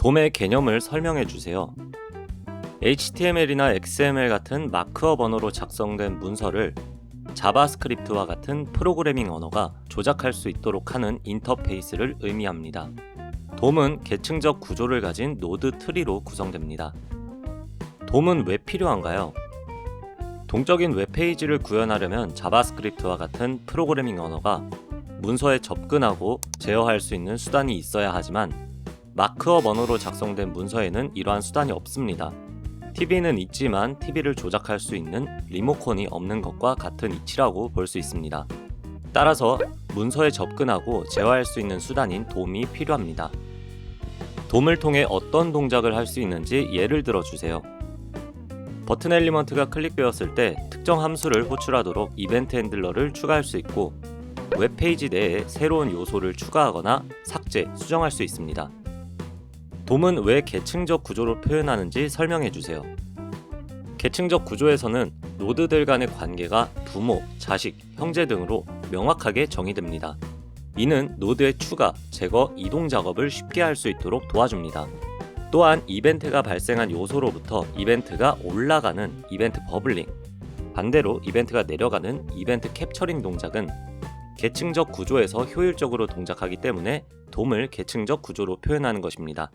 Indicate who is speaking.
Speaker 1: 돔의 개념을 설명해 주세요. HTML이나 XML 같은 마크업 언어로 작성된 문서를 자바스크립트와 같은 프로그래밍 언어가 조작할 수 있도록 하는 인터페이스를 의미합니다. 돔은 계층적 구조를 가진 노드 트리로 구성됩니다. 돔은 왜 필요한가요? 동적인 웹페이지를 구현하려면 자바스크립트와 같은 프로그래밍 언어가 문서에 접근하고 제어할 수 있는 수단이 있어야 하지만 마크업 언어로 작성된 문서에는 이러한 수단이 없습니다. TV는 있지만 TV를 조작할 수 있는 리모컨이 없는 것과 같은 이치라고 볼 수 있습니다. 따라서 문서에 접근하고 제어할 수 있는 수단인 돔이 필요합니다. 돔을 통해 어떤 동작을 할 수 있는지 예를 들어 주세요. 버튼 엘리먼트가 클릭되었을 때 특정 함수를 호출하도록 이벤트 핸들러를 추가할 수 있고 웹페이지 내에 새로운 요소를 추가하거나 삭제, 수정할 수 있습니다. 돔은 왜 계층적 구조로 표현하는지 설명해 주세요. 계층적 구조에서는 노드들 간의 관계가 부모, 자식, 형제 등으로 명확하게 정의됩니다. 이는 노드의 추가, 제거, 이동 작업을 쉽게 할 수 있도록 도와줍니다. 또한 이벤트가 발생한 요소로부터 이벤트가 올라가는 이벤트 버블링, 반대로 이벤트가 내려가는 이벤트 캡처링 동작은 계층적 구조에서 효율적으로 동작하기 때문에 돔을 계층적 구조로 표현하는 것입니다.